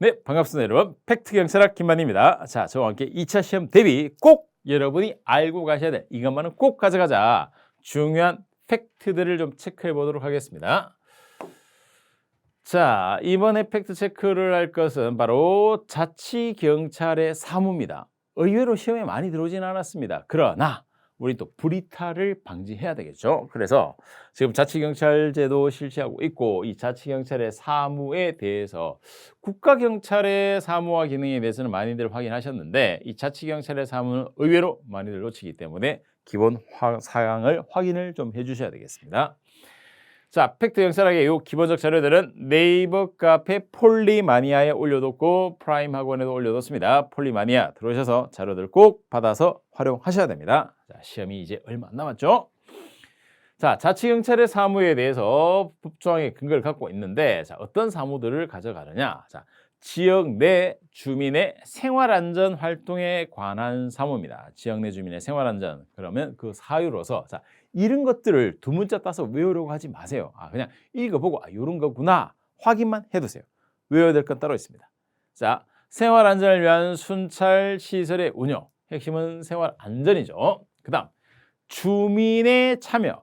네, 반갑습니다, 여러분. 팩트 경찰학 김만입니다. 자, 저와 함께 2차 시험 대비 꼭 여러분이 알고 가셔야 될 이것만은 꼭 가져가자. 중요한 팩트들을 좀 체크해 보도록 하겠습니다. 자, 이번에 팩트 체크를 할 것은 바로 자치 경찰의 사무입니다. 의외로 시험에 많이 들어오진 않았습니다. 그러나 우리 또 불이탈을 방지해야 되겠죠. 그래서 지금 자치경찰제도 실시하고 있고 이 자치경찰의 사무에 대해서 국가경찰의 사무와 기능에 대해서는 많이들 확인하셨는데 이 자치경찰의 사무는 의외로 많이들 놓치기 때문에 기본 화- 사항을 확인을 좀 해주셔야 되겠습니다. 자, 팩트 경찰학의 요 기본적 자료들은 네이버 카페 폴리마니아에 올려뒀고 프라임 학원에도 올려뒀습니다. 폴리마니아 들어오셔서 자료들 꼭 받아서 활용하셔야 됩니다. 자, 시험이 이제 얼마 안 남았죠? 자, 자치경찰의 사무에 대해서 법조항의 근거를 갖고 있는데 자, 어떤 사무들을 가져가느냐? 자, 지역 내 주민의 생활안전 활동에 관한 사무입니다. 지역 내 주민의 생활안전. 그러면 그 사유로서 자, 이런 것들을 두 문자 따서 외우려고 하지 마세요. 아, 그냥 읽어보고 아, 이런 거구나 확인만 해두세요. 외워야 될 건 따로 있습니다. 자, 생활 안전을 위한 순찰 시설의 운영. 핵심은 생활 안전이죠. 그다음 주민의 참여,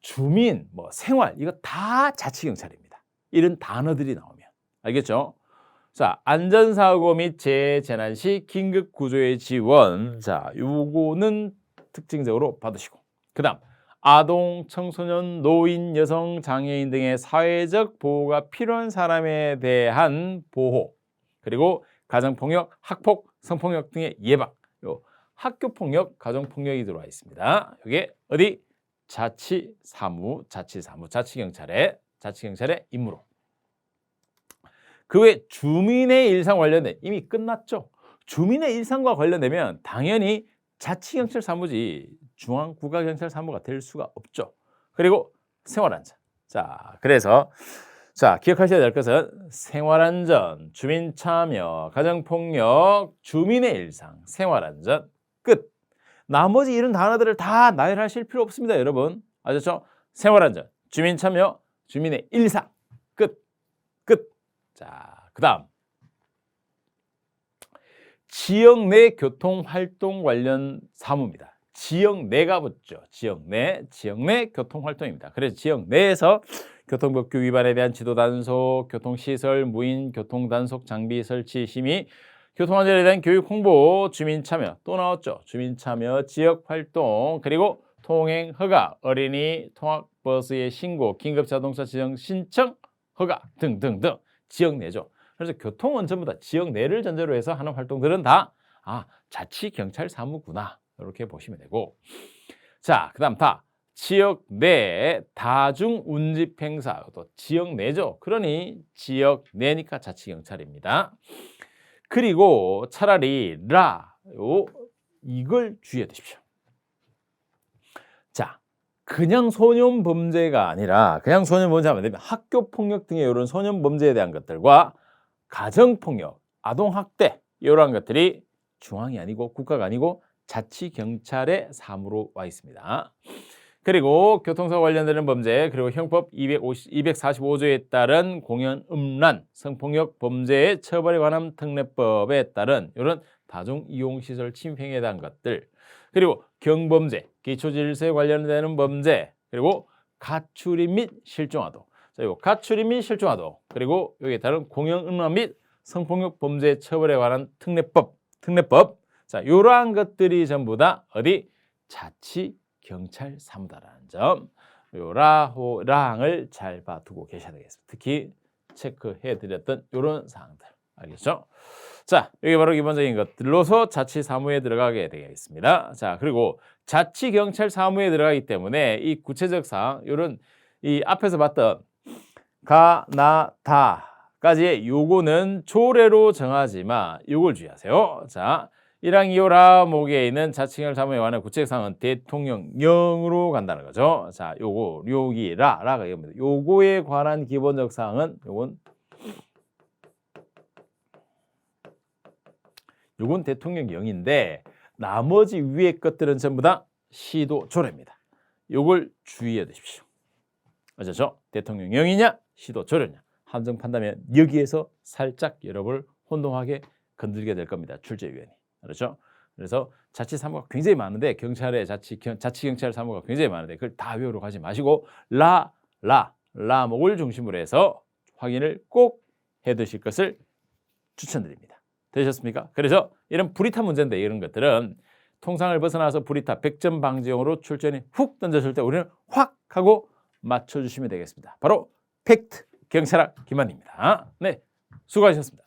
주민, 뭐 생활 이거 다 자치경찰입니다. 이런 단어들이 나오면 알겠죠? 자, 안전사고 및 재재난 시 긴급 구조의 지원. 자, 요거는 특징적으로 받으시고. 그 다음 아동, 청소년, 노인, 여성, 장애인 등의 사회적 보호가 필요한 사람에 대한 보호. 그리고 가정폭력, 학폭, 성폭력 등의 예방. 요 학교폭력, 가정폭력이 들어와 있습니다. 이게 어디? 자치사무, 자치사무, 자치경찰의 자치경찰의 임무로. 그 외 주민의 일상 관련된 이미 끝났죠. 주민의 일상과 관련되면 당연히 자치경찰 사무지 중앙국가경찰 사무가 될 수가 없죠. 그리고 생활안전. 자, 그래서 자 기억하셔야 될 것은 생활안전, 주민 참여, 가정폭력, 주민의 일상, 생활안전 끝. 나머지 이런 단어들을 다 나열하실 필요 없습니다, 여러분. 아셨죠? 생활안전, 주민 참여, 주민의 일상. 자, 그다음 지역 내 교통 활동 관련 사무입니다. 지역 내가 붙죠. 지역 내, 지역 내 교통 활동입니다. 그래서 지역 내에서 교통법규 위반에 대한 지도 단속, 교통시설, 무인 교통 단속 장비 설치 심의, 교통안전에 대한 교육 홍보, 주민 참여 또 나왔죠. 주민 참여, 지역 활동, 그리고 통행 허가, 어린이 통학 버스의 신고, 긴급 자동차 지정 신청 허가 등등등 지역 내죠. 그래서 교통은 전부 다 지역 내를 전제로 해서 하는 활동들은 다 아, 자치 경찰 사무구나. 이렇게 보시면 되고. 자, 그다음 다 지역 내 다중 운집 행사 또 지역 내죠. 그러니 지역 내니까 자치 경찰입니다. 그리고 차라리 라 요 이걸 주의해 두십시오. 자, 그냥 소년 범죄가 아니라 그냥 소년 범죄하면 되면 학교 폭력 등의 이런 소년 범죄에 대한 것들과 가정 폭력, 아동 학대 이러한 것들이 중앙이 아니고 국가가 아니고 자치 경찰의 사무로 와 있습니다. 그리고 교통사고 관련되는 범죄 그리고 형법 250, 245조에 따른 공연 음란 성폭력 범죄의 처벌에 관한 특례법에 따른 이런 다중 이용 시설 침해에 대한 것들 그리고 경범죄 기초 질서에 관련되는 범죄 그리고 가출인 및 실종아동 자, 이거 가출인 및 실종아동 그리고 여기에 따른 공연 음란 및 성폭력 범죄 처벌에 관한 특례법 특례법. 자 이러한 것들이 전부 다 어디? 자치 경찰 사무다라는 점, 요 라호 랑을 잘 봐두고 계셔야 되겠습니다. 특히 체크해 드렸던 이런 사항들 알겠죠? 자, 여기 바로 기본적인 것들로서 자치 사무에 들어가게 되겠습니다. 자, 그리고 자치 경찰 사무에 들어가기 때문에 이 구체적 사항, 이런 이 앞에서 봤던 가, 나, 다까지의 요거는 조례로 정하지만 요걸 주의하세요. 자, 1항 2호라 목에 있는 자칭을 사무에 관한 구체사항은 대통령령으로 간다는 거죠. 자, 요거 여기 라 라가 이겁니다. 요거에 관한 기본적 사항은 요건 요건 대통령령인데 나머지 위의 것들은 전부 다 시도 조례입니다. 요걸 주의해 두십시오. 아셨죠? 대통령령이냐 시도 조례냐 함정 판다면 여기에서 살짝 여러분을 혼동하게 건들게 될 겁니다. 출제위원이. 그렇죠? 그래서 자치 사무가 굉장히 많은데 경찰의 자치 경, 자치 경찰 사무가 굉장히 많은데 그걸 다 외우러 가지 마시고 라 라 라목을 중심으로 해서 확인을 꼭 해 두실 것을 추천드립니다. 되셨습니까? 그래서 이런 불이타 문제인데 이런 것들은 통상을 벗어나서 불이타 100점 방지용으로 출전이 훅 던졌을 때 우리는 확 하고 맞춰주시면 되겠습니다. 바로 팩트 경찰학 김한입니다. 네, 수고하셨습니다.